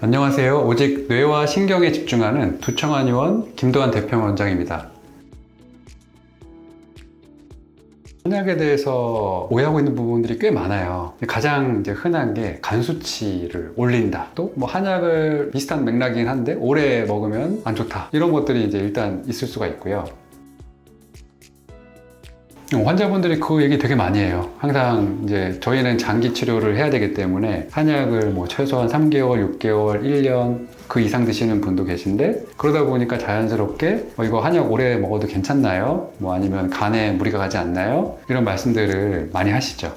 안녕하세요. 오직 뇌와 신경에 집중하는 두청한 의원 김도환 대평원장입니다. 한약에 대해서 오해하고 있는 부분들이 꽤 많아요. 가장 이제 흔한 게 간 수치를 올린다. 또 뭐 한약을 비슷한 맥락이긴 한데 오래 먹으면 안 좋다. 이런 것들이 이제 일단 있을 수가 있고요. 환자분들이 그 얘기 되게 많이 해요. 항상 이제 저희는 장기 치료를 해야 되기 때문에 한약을 뭐 최소한 3개월, 6개월, 1년 그 이상 드시는 분도 계신데 그러다 보니까 자연스럽게 어, 이거 한약 오래 먹어도 괜찮나요? 뭐 아니면 간에 무리가 가지 않나요? 이런 말씀들을 많이 하시죠.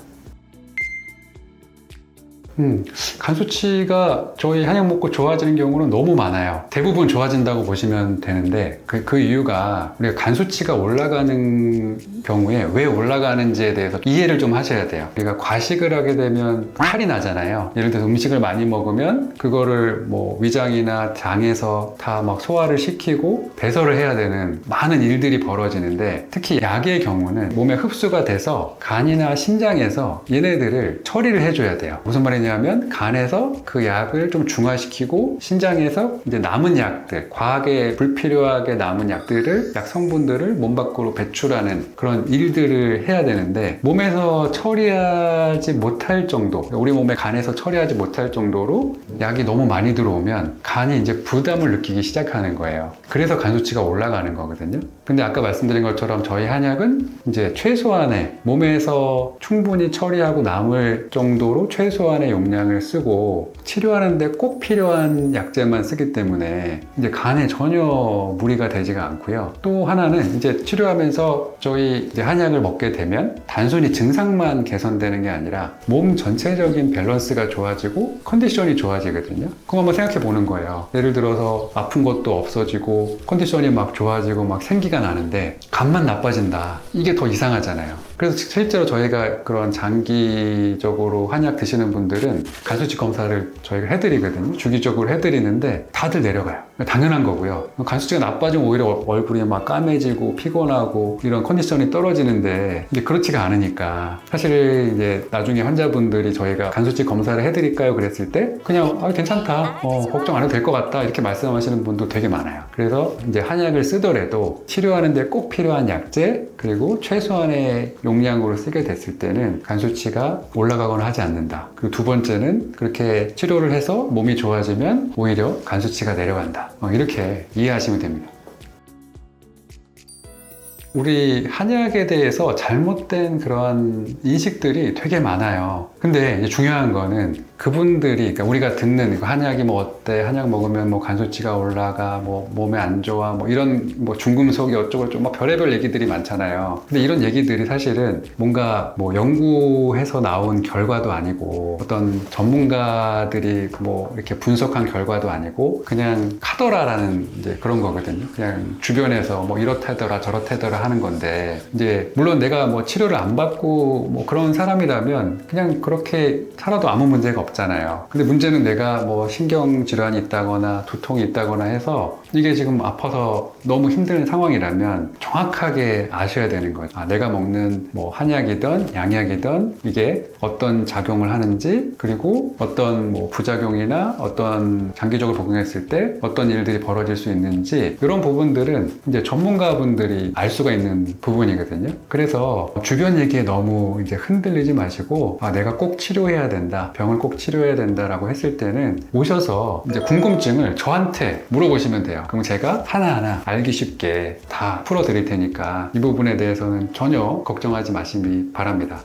음, 간 수치가 저희 한약 먹고 좋아지는 경우는 너무 많아요. 대부분 좋아진다고 보시면 되는데 그, 그 이유가 우리가 간 수치가 올라가는 경우에 왜 올라가는지에 대해서 이해를 좀 하셔야 돼요. 우리가 과식을 하게 되면 탈이 나잖아요. 예를 들어서 음식을 많이 먹으면 그거를 뭐 위장이나 장에서 다 막 소화를 시키고 배설을 해야 되는 많은 일들이 벌어지는데 특히 약의 경우는 몸에 흡수가 돼서 간이나 심장에서 얘네들을 처리를 해줘야 돼요. 무슨 말이냐 면 간에서 그 약을 좀 중화시키고 신장에서 이제 남은 약들, 과하게 불필요하게 남은 약들을 약 성분들을 몸 밖으로 배출하는 그런 일들을 해야 되는데 몸에서 처리하지 못할 정도, 우리 몸에 간에서 처리하지 못할 정도로 약이 너무 많이 들어오면 간이 이제 부담을 느끼기 시작하는 거예요. 그래서 간 수치가 올라가는 거거든요. 근데 아까 말씀드린 것처럼 저희 한약은 이제 최소한의 몸에서 충분히 처리하고 남을 정도로 최소한의 용량을 쓰고 치료하는데 꼭 필요한 약제만 쓰기 때문에 이제 간에 전혀 무리가 되지가 않고요. 또 하나는 이제 치료하면서 저희 한약을 먹게 되면 단순히 증상만 개선되는 게 아니라 몸 전체적인 밸런스가 좋아지고 컨디션이 좋아지거든요. 그거 한번 생각해 보는 거예요. 예를 들어서 아픈 것도 없어지고 컨디션이 막 좋아지고 막 생기가 나는데 간만 나빠진다. 이게 더 이상하잖아요. 그래서 실제로 저희가 그런 장기적으로 한약 드시는 분들은 간수치 검사를 저희가 해드리거든요. 주기적으로 해드리는데 다들 내려가요. 당연한 거고요. 간수치가 나빠지면 오히려 얼굴이 막 까매지고 피곤하고 이런 컨디션이 떨어지는데 이제 그렇지가 않으니까 사실 이제 나중에 환자분들이 저희가 간수치 검사를 해드릴까요? 그랬을 때 그냥 아, 괜찮다. 어, 걱정 안 해도 될 것 같다. 이렇게 말씀하시는 분도 되게 많아요. 그래서 이제 한약을 쓰더라도 치료하는데 꼭 필요한 약제 그리고 최소한의 용량으로 쓰게 됐을 때는 간 수치가 올라가거나 하지 않는다. 그리고 두 번째는 그렇게 치료를 해서 몸이 좋아지면 오히려 간 수치가 내려간다. 어, 이렇게 이해하시면 됩니다. 우리 한약에 대해서 잘못된 그런 인식들이 되게 많아요. 근데 이제 중요한 거는 그분들이, 그러니까 우리가 듣는 이거 한약이 뭐 어때, 한약 먹으면 뭐 간수치가 올라가, 뭐 몸에 안 좋아, 뭐 이런 뭐 중금속이 어쩌고 저쩌고 막 별의별 얘기들이 많잖아요. 근데 이런 얘기들이 사실은 뭔가 뭐 연구해서 나온 결과도 아니고 어떤 전문가들이 뭐 이렇게 분석한 결과도 아니고 그냥 카더라라는 이제 그런 거거든요. 그냥 주변에서 뭐 이렇다더라 저렇다더라 하는 건데 이제 물론 내가 뭐 치료를 안 받고 뭐 그런 사람이라면 그냥 그렇게 살아도 아무 문제가 없잖아요. 근데 문제는 내가 뭐 신경 질환이 있다거나 두통이 있다거나 해서 이게 지금 아파서 너무 힘든 상황이라면 정확하게 아셔야 되는 거예요. 아, 내가 먹는 뭐 한약이든 양약이든 이게 어떤 작용을 하는지 그리고 어떤 뭐 부작용이나 어떤 장기적으로 복용했을 때 어떤 일들이 벌어질 수 있는지 이런 부분들은 이제 전문가분들이 알 수가 있는 부분이거든요. 그래서 주변 얘기에 너무 이제 흔들리지 마시고 아, 내가 꼭 치료해야 된다. 병을 꼭 치료해야 된다라고 했을 때는 오셔서 이제 궁금증을 저한테 물어보시면 돼 요. 그럼 제가 하나하나 알기 쉽게 다 풀어드릴 테니까 이 부분에 대해서는 전혀 걱정하지 마시기 바랍니다.